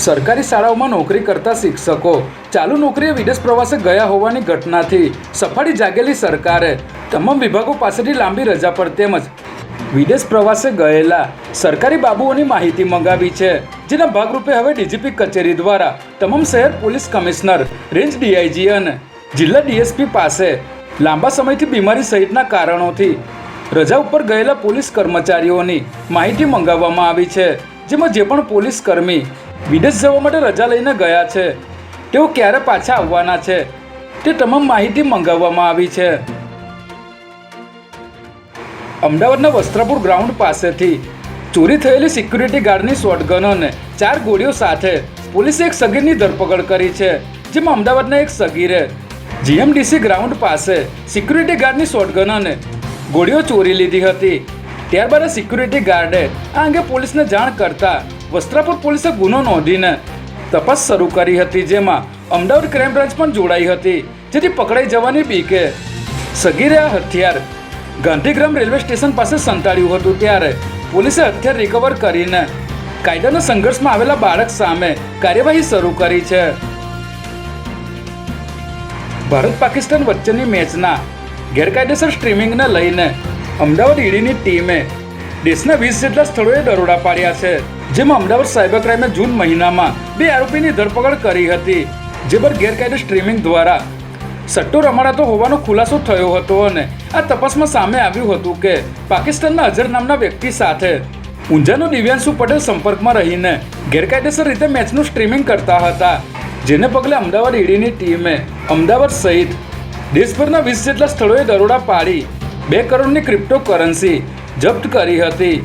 સરકારી શાળાઓમાં નોકરી કરતા શિક્ષકો ચાલુ નોકરીએ વિદેશ પ્રવાસે ગયા હોવાની ઘટનાથી સફાળી જાગેલી સરકારે તમામ વિભાગો પાસેથી લાંબી રજા પર તેમજ વિદેશ પ્રવાસે ગયેલા સરકારી બાબુઓની માહિતી મંગાવી છે, જેના ભાગરૂપે હવે ડીજીપી કચેરી દ્વારા તમામ શહેર પોલીસ કમિશનર, રેન્જ ડીઆઈજી અને જિલ્લા ડીએસપી પાસે લાંબા સમયથી બીમારી સહિતના કારણોથી રજા ઉપર ગયેલા પોલીસ કર્મચારીઓની માહિતી મંગાવવામાં આવી છે, જેમાં જે પણ પોલીસ કર્મી વિદેશ જવા માટે રજા લઈને ગયા છે. તેઓ ક્યારે પાછા આવવાના છે? તે તમામ માહિતી મંગાવવામાં આવી છે. અમદાવાદના વસ્ત્રાપુર ગ્રાઉન્ડ પાસેથી ચોરી થયેલી સિક્યુરિટી ગાર્ડની શોટગન અને ચાર ગોળીઓ સાથે પોલીસે એક સગીરની ધરપકડ કરી છે, જેમાં અમદાવાદના એક સગીરે જીએમડીસી ગ્રાઉન્ડ પાસે સિક્યુરિટી ગાર્ડની શોટગન અને ગોળીઓ ચોરી લીધી હતી. ત્યારબાદ સિક્યુરિટી ગાર્ડે આ અંગે પોલીસને જાણ કરતા વસ્ત્રાપુર પોલીસે ગુનો નોંધીને તપાસ શરૂ કરી હતી, જેમાં અમદાવાદ ક્રાઇમ બ્રાન્ચ પણ જોડાઈ હતી, જેથી પકડાઈ જવાની બીકે સગીરે આ હથિયાર ગાંધીગ્રામ રેલવે સ્ટેશન પાસે સંતાડ્યું હતું, ત્યારે પોલીસે હથિયાર રિકવર કરીને કાયદાના સંઘર્ષમાં આવેલા બાળક સામે કાર્યવાહી શરૂ કરી છે. ભારત પાકિસ્તાન વચ્ચેની મેચના ગેરકાયદેસર સ્ટ્રીમિંગને લઈને અમદાવાદ ઈડીની ટીમે દેશના વીસ જેટલા સ્થળોએ દરોડા પાડ્યા છે. જેમાં અમદાવાદ સાયબર ક્રાઇમે જૂન મહિનામાં બે આરોપીની ધરપકડ કરી હતી, જે પર ગેરકાયદે સ્ટ્રીમિંગ દ્વારા સટ્ટો રમાડાતો હોવાનો ખુલાસો થયો હતો અને આ તપાસમાં સામે આવ્યું હતું કે પાકિસ્તાનના અઝર નામના વ્યક્તિ સાથે ઊંઝાનો દિવ્યાંશુ પટેલ સંપર્કમાં રહીને ગેરકાયદેસર રીતે મેચનું સ્ટ્રીમિંગ કરતા હતા, જેને પગલે અમદાવાદ ઈડીની ટીમે અમદાવાદ સહિત દેશભરના વીસ જેટલા સ્થળોએ દરોડા પાડી બે કરોડની ક્રિપ્ટો કરન્સી જપ્ત કરી હતી.